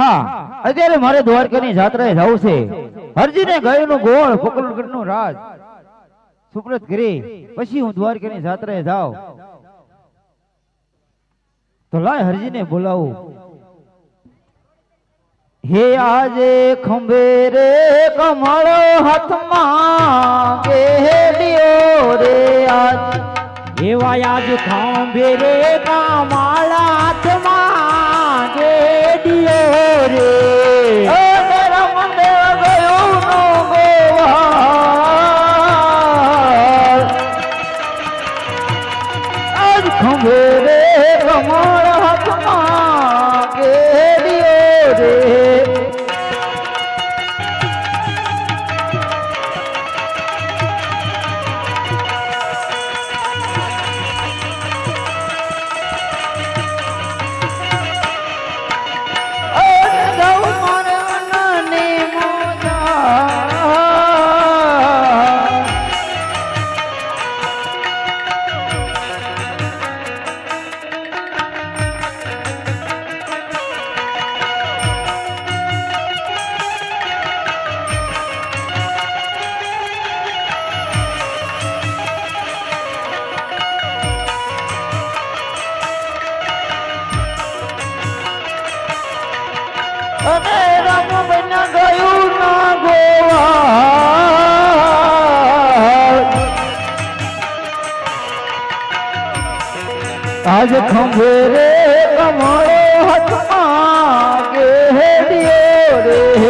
હા, અત્યારે મારે દ્વારકાની જાત્રાએ જવું છે. હરજીને ગાયનું ગોળ, ફકલગઢનું રાજ. સુપ્રત કરી પછી હું દ્વારકાની જાત્રાએ જાઉં. તો લાય હરજીને બોલાવું. હે આજે ખંભે રે કમળો હાથમાં કેડિયો રે આજ? એવા આજ ખંભે રે કામાળા આજ ખંભે રે કમળ હાથમાં કેડિયો રે આજ ખંભે રે કમળો હાથમાં ગેડિયો રે.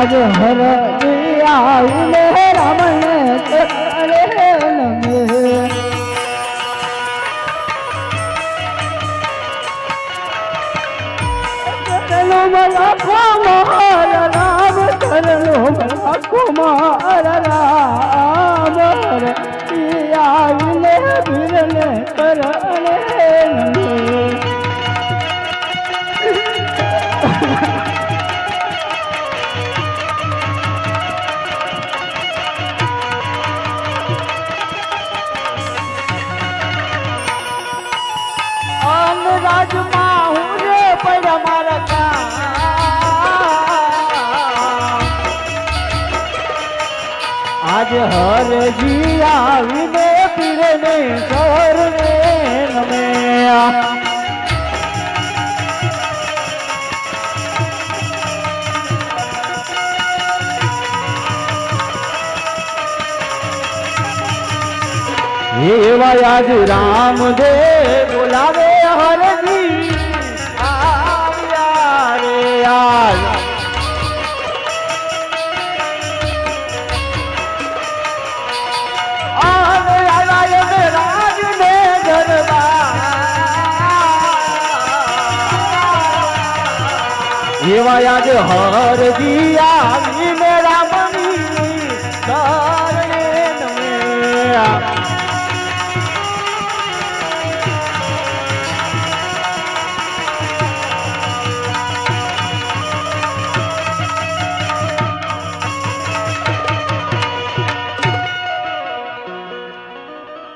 આજ હર આવીને રામને કરે નમે આજ હરજી આવીને પીરને સવરને નમે એવા આજ રામદેવ બોલાવે હરજી. આવ્યા રે આજ દરબાર એવા યાદ હરજી મેરા નમે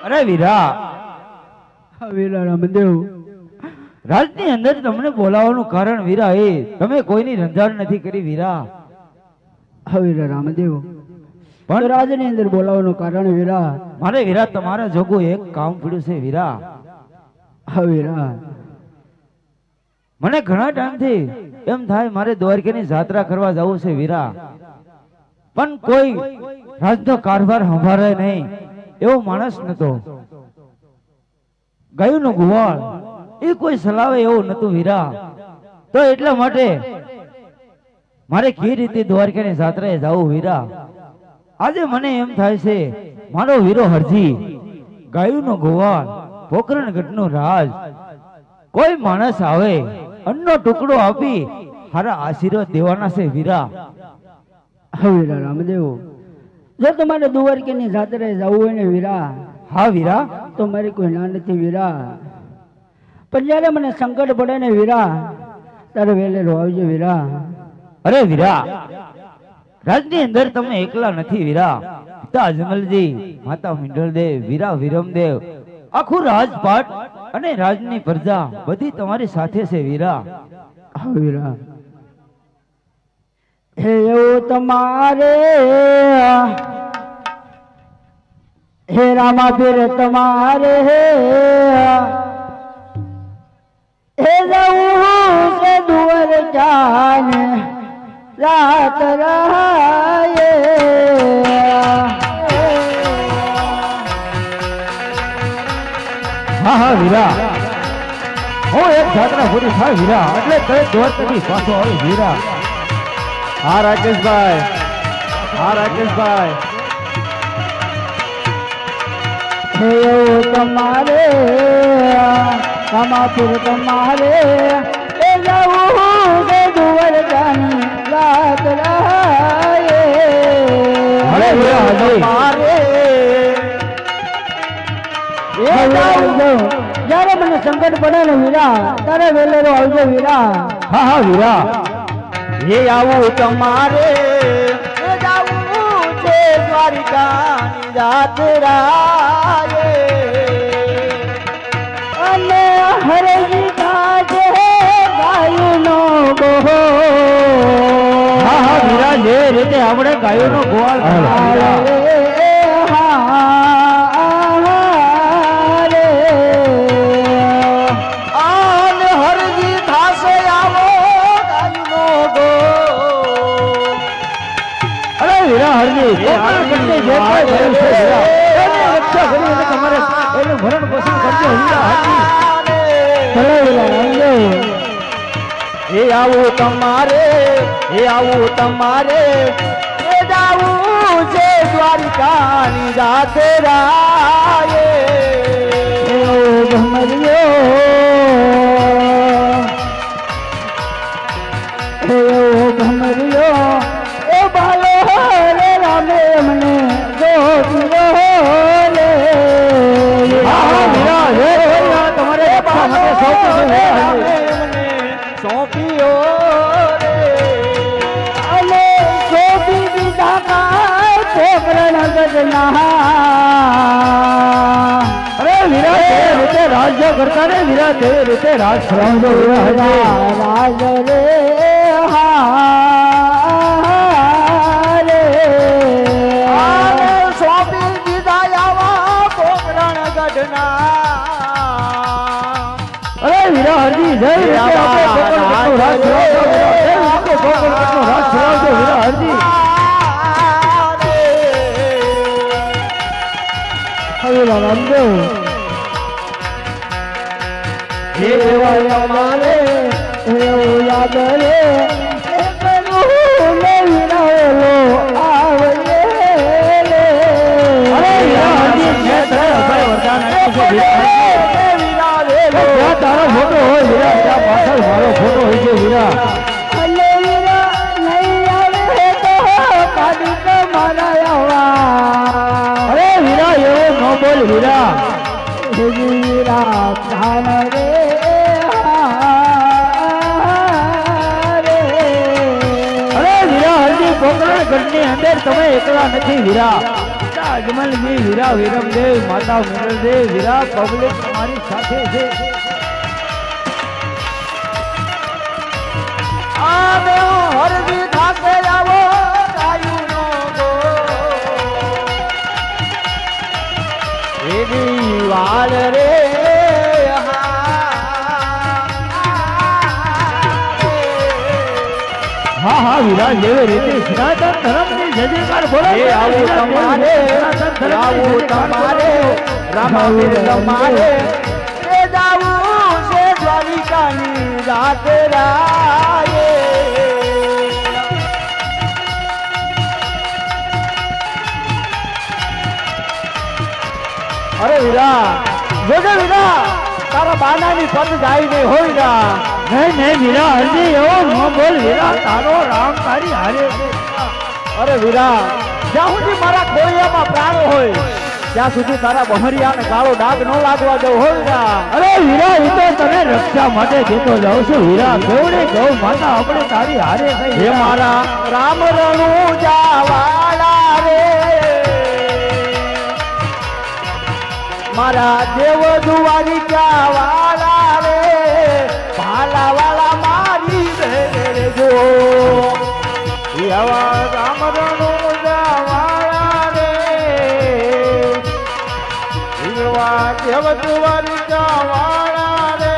અરે વીરા. વીરા રામદેવ રાજની અંદર તમને બોલાવવાનું કારણ વીરા એ. તમે કોઈની રંજાણ નથી કરી વીરા. હવે રામદેવ પણ રાજની અંદર બોલાવવાનું કારણ વીરા. મારે વીરા તમારા જોગું એક કામ પડ્યું છે વીરા. વીરા મને ઘણા ટાઈમથી એમ થાય મારે દ્વારકાની જાત્રા કરવા જવું છે વીરા. પણ કોઈ રાજનો કારભાર સંભાળે નહીં. એવો માણસ નતો. ગયું નું ગુવાળ. એ કોઈ સલાવે એવું નતું વીરા તો એટલા માટે મારે કઈ રીતે દ્વારકાની જાત્રાએ જવું વીરા આજે મને એમ થાય છે મારો વીરો હરજી ગાયુનો ગોવાળ પોકરણ ગઢનો રાજ. કોઈ માણસ આવે અન્નનો ટુકડો આપી હારા આશીર્વાદ દેવાના છે વીરા વીરા રામદેવ. જો તમારે દ્વારકાની જાત્રાએ જવું હોય ને વીરા હા વીરા. તો મારી કોઈ ના નથી વીરા. પણ જ્યારે મને સંકટ પડે ને વીરા ત્યારે વહેલેલો આવજો વીરા. અરે વીરા રાજની અંદર તમે એકલા નથી વીરા. પિતા અજમલજી માતા મિંડળદેવ વીરા વિરમદેવ આખું રાજપાટ અને રાજની પ્રજા બધી તમારી સાથે છે વીરા. હા વીરા. હે એવું તમારે હે રામા પીર તમારે હે જવું છે દુવર જાન રાત રાયે હા હા વીરા હું એક જાત્રા પૂરી થાય વીરા એટલે કઈ દોર કરી પાછો આવે વીરા હા રાકેશભાઈ હા રાકેશભાઈ હે એવું તમારે કમાપુર તમારે એ જવું છે દુવર જાની રાત રાયે વીરા, એ જાઉં જ્યારે મને સંકટ પડે ને વીરા ત્યારે વેલેરો આવજો વીરા. હા હા વીરા. એ આવું તમારે જાવું છે દ્વારિકાની જાત અને હરજી કાજે ગાયનો ગોહો. હા હા વીરા જે રીતે આપણે ગાયોનો ગોવાળ તમારે. એનું ભરણ પોષણ કરજો વીરા હરજી. એ આવું તમારે એ આવું તમારે. એ જાવું છે દ્વારિકાની જાતે રાયે. ભમરિયો પોકરણ ગજના અરે વીરા તે રીતે રાજ્ય કરતા રે વીરા તે રીતે રાજ હરજી. રાજ રે હારે આને સોંપી દીધા આવા પોકરણ ગઢના અરે વીરા હરજી જય રીતે આપણે ગોકુળગઢનો રાજ રાજ રાજ રાજ રાજ રાજ રાજ ફરાવજો વીરા હરજી. હવેલા રામદેવ. દેવાય અમારે એવું યાદ રે એકલું લે વિનાયેલો હીરા વીરા પ્રાણ રે અરે વીરા હરજી પોકરણ ગઢની અંદર તમે એકલા નથી હીરા અજમલજી હીરા વિરમદેવ માતા મિનલદેવ હીરા પબ્લિક તમારી સાથે છે આમે હરજી ખાતે આવો એની વાલ રે હા હા વિરાજ જેવી રીતે સનાતન ધર્મની જયકાર બોલો એ આવો તમારે આવું તમારે રામાવીર તમારે એ જાવું છે દ્વારિકાની રાત રાયે વીરા જોજે વીરા તારા બાનાની પદ જાય નહીં હોય વીરા નહીં નહીં વીરા હરજી એવો ન બોલ વીરા તારો રામ તારી હારે. અરે વીરા જ્યાં સુધી મારા ખોડિયામાં પ્રાણ હોય ત્યાં સુધી તારા બહરિયા ને કાળો ડાઘ ન લાગવા દઉં હોય વીરા અરે વીરા હું તો તને રક્ષા માટે જીતો જાઉં છું વીરા. કેવડે ગૌ માતા આપણે તારી હારે હે મારા રામ રણુ જાવાળા મારા દેવ દુવારી જાવાળા રે ભાલા વાળા મારી રે જો. એવા રામ રણુ જાવાળા રે એવા દેવ દુવારી જાવાળા રે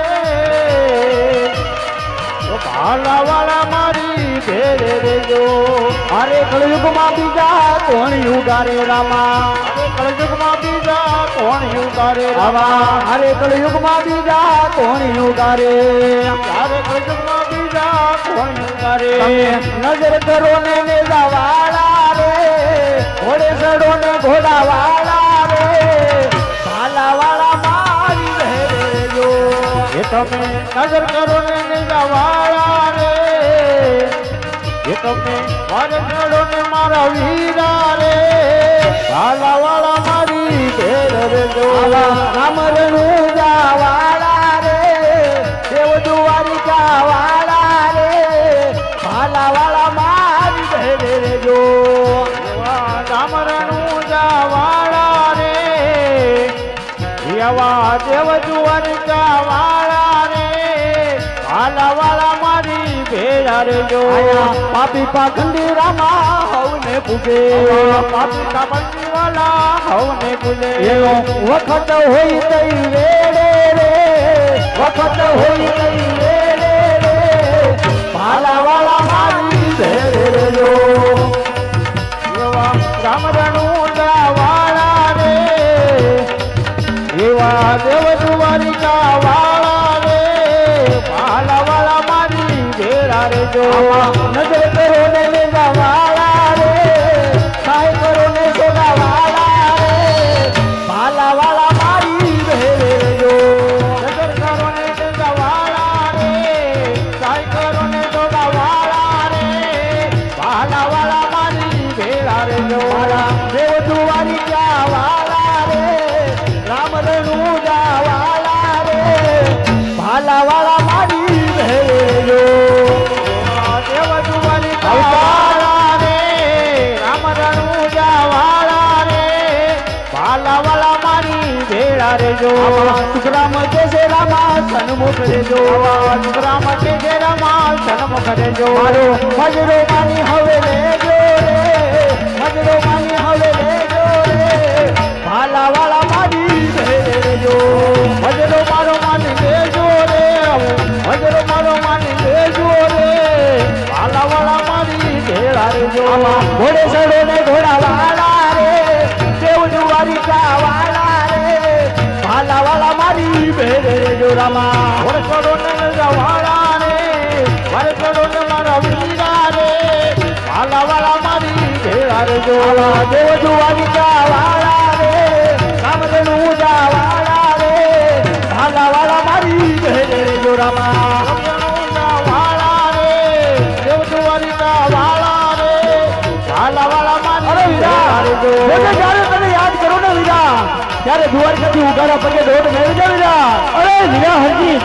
ભાલા વાળા મારી રે રેજો અરે કળયુગમાં બીજા કોણ યુગારે રામા? અરે કળયુગમાં બીજા કોણ યુગારે રામા? અરે કળયુગમાં બીજા કોણ યુગારે? અરે કળયુગમાં બીજા કોણ યુગારે? નજર કરો ને નેજા વાળા રે ઘોડે સડો ને ઘોડા વાળા રે ભાલા વાળા મારી રહે એ તમે નજર કરો ને નિજા વાળા રે એ તમે મારે ને મારા વીરા રે. વાલા વાળા મારી ઘેર રે જોવા રામ રણુજા વાળા રે. દેવ દ્વારિકા વાળા રે. વાલા વાળા મારી ઘેર રે જો. રામ રણુજા વાળા રે દેવ દ્વારિકા વાળા વાળા મારી ભેળા રેજો પાપી પાખંડી રામા હવને પૂજે. પાપી પાખંડી વાલા હવને પૂજે વખત હોય તઈ વેડે રે. વખત હોય તઈ વેડે રે. વાલા વાલા મારી ભેળે રેજો એવા રામ રણુ વાળા રે. એવા દેવ દ્વારિકા વાળા ભેરા રે જો નજર ભેળા રે જો સુખરામ કે છે રામા, સન્મુખ રે જો. સુખરામ કે રામા, સન્મુખ રે મારો મજરો માની હવે લેજો રે. મજરો ભેળા દેવ જુવારી કા રે કામધેનુ જા રે વાલા વાલા મારી ભેળે રે જો રે દેવ જુવારી કા રે વાલા વાલા મારી ભેળા જ્યારે તને યાદ કરું ત્યારે દ્વારકાથી ઉગાડા પગે મેળવી દે અરે વીરા હરજી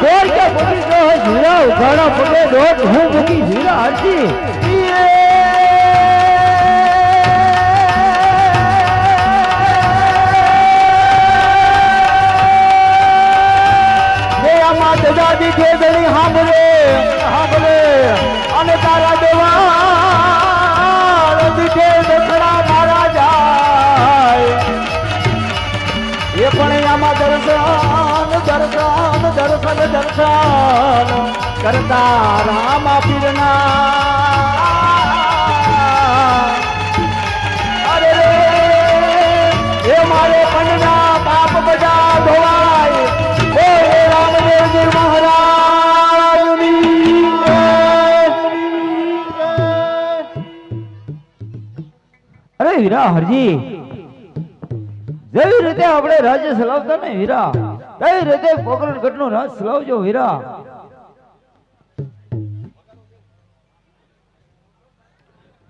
વીરા હરજી. આમાં દદાદી કે દણી સાંભળે સાંભળે અને તારા દેવા દીઠે દખડા મારા જાય. એ પણ આમાં દર્શન દર્શન દર્શન દર્શન કરતા રામા પીરના વીરા હરજી. જેવી રીતે આપણે રાજ્ય ચલાવતા ને વીરા તેવી રીતે પોકરણ ગઢનો રાજ ચલાવજો વીરા.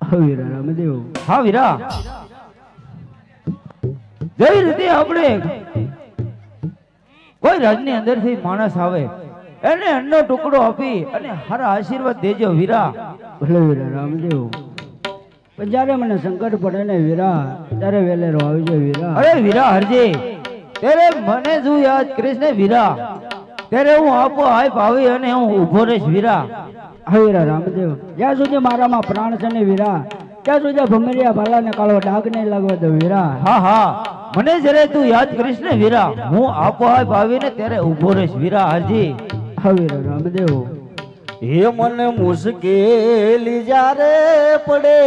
વીરા રામદેવ. હા વીરા. જેવી રીતે આપણે કોઈ રાજની અંદરથી માણસ આવે એને અન્નનો ટુકડો આપી અને હારા આશીર્વાદ દેજો વીરા. ભલે વીરા રામદેવ. પણ જ્યારે મને સંકટ પડે ને વીરા ત્યારે વેલેરો જાય વીરા. અરે વીરા હરજી ત્યારે મને શું યાદ કરીશ ને વીરા? ત્યારે હું આપો હાય આવી અને હું ઊભો રહીશ વીરા. હા વીરા રામદેવ જ્યાં સુધી મારામાં પ્રાણ છે ને વીરા ત્યાં સુધી ભમરિયા ભાલાને કાળો ડાઘ નહીં લાગવા દો વીરા. હા હા મને જ્યારે તું યાદ કરીશ ને વીરા હું આપો હાય આવીને ત્યારે ઊભો રહીશ વીરા હરજી. હા વીરા રામદેવ. હે મને મુશ્કેલી જ્યારે પડે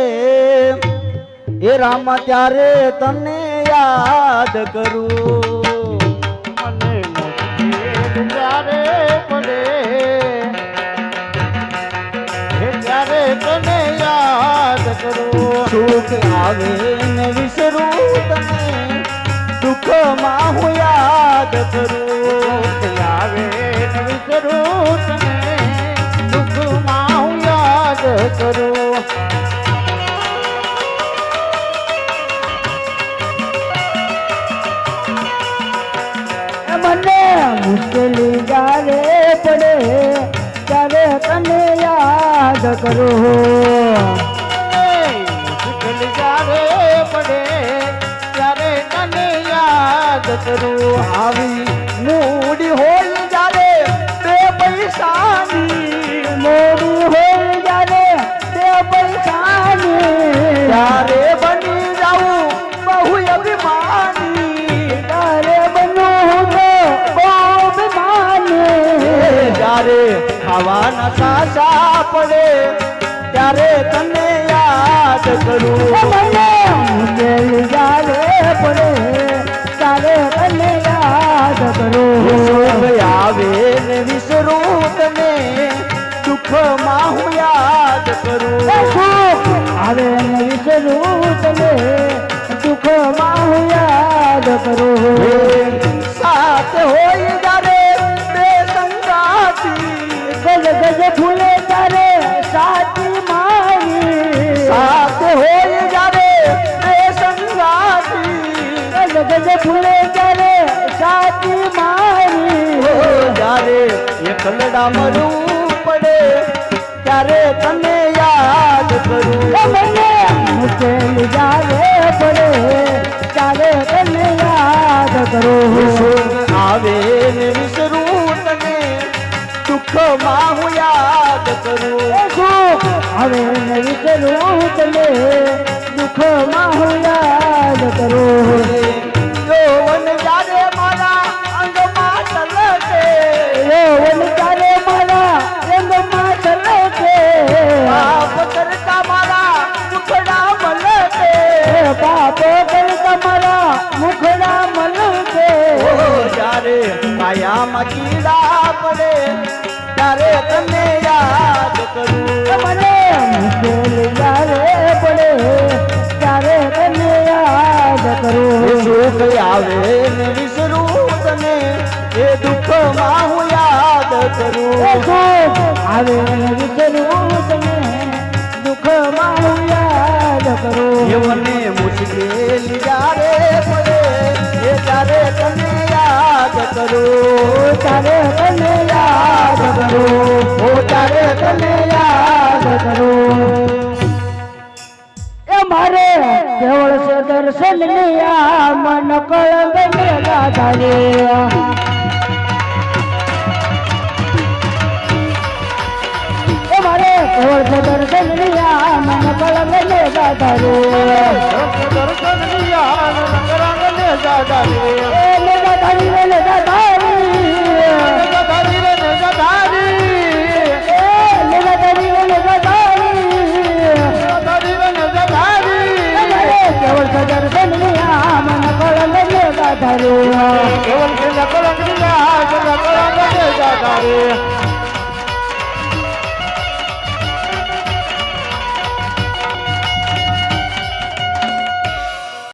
એ રામ ત્યારે તને યાદ કરું. મને મુશ્કેલી જ્યારે પડે ત્યારે તને યાદ કરું. સુખ આવે ને વિસરું તને દુઃખમાં હું યાદ કરું. આવે ને વિસરું તને દુઃખમાં હું યાદ કરું. મને મુશ્કેલી જ્યારે પડે, ત્યારે તને યાદ કરો. મુશ્કેલી જ્યારે પડે, ત્યારે તને યાદ કરું. આવી સાસા પડે ત્યારે તને યાદ કરું. મને જ્યારે પડે ત્યારે તને યાદ કરું. આવે ને વિસરું તને દુઃખમાં હું યાદ કરું. આવે ને વિસરું તને દુઃખમાં હું યાદ કરું. સાથ હોય ગજ ગજ ફૂલે તારે સાચી મારી જ્યારે એકલડા મરવું પડે ત્યારે તને યાદ કરું એ મને મુશ્કેલી જ્યારે પડે ત્યારે તને યાદ કરો સુખ આવે ને વિસરું તને દુઃખમાં હું યાદ કરું એ સુખ હવે ને વિસરું તને જ્યારે કાયામાં કીડા તને યાદ કરું. મને મુશ્કેલ જ્યારે પડે ત્યારે તને યાદ કરું. સુખ આવે ને વિસરું તને એ દુઃખમાં હું યાદ કરું. સુખ આવે ને વિસરું તને દુઃખમાં હું યાદ કરું. એ મને મુશ્કેલ જ્યારે પડે એ ત્યારે કરું તારે તને યાદ કરું ઓ તારે તને યાદ કરું. એ મારે કેવળ સે દર્શન નિયા મન કળંગ ને ગાધારે એ મારે કેવળ છે દર્શન મન કળંગ ને દર્શન રે કેવલ કે લકળ અંગડી આ લકળ અંગડી જાતા રે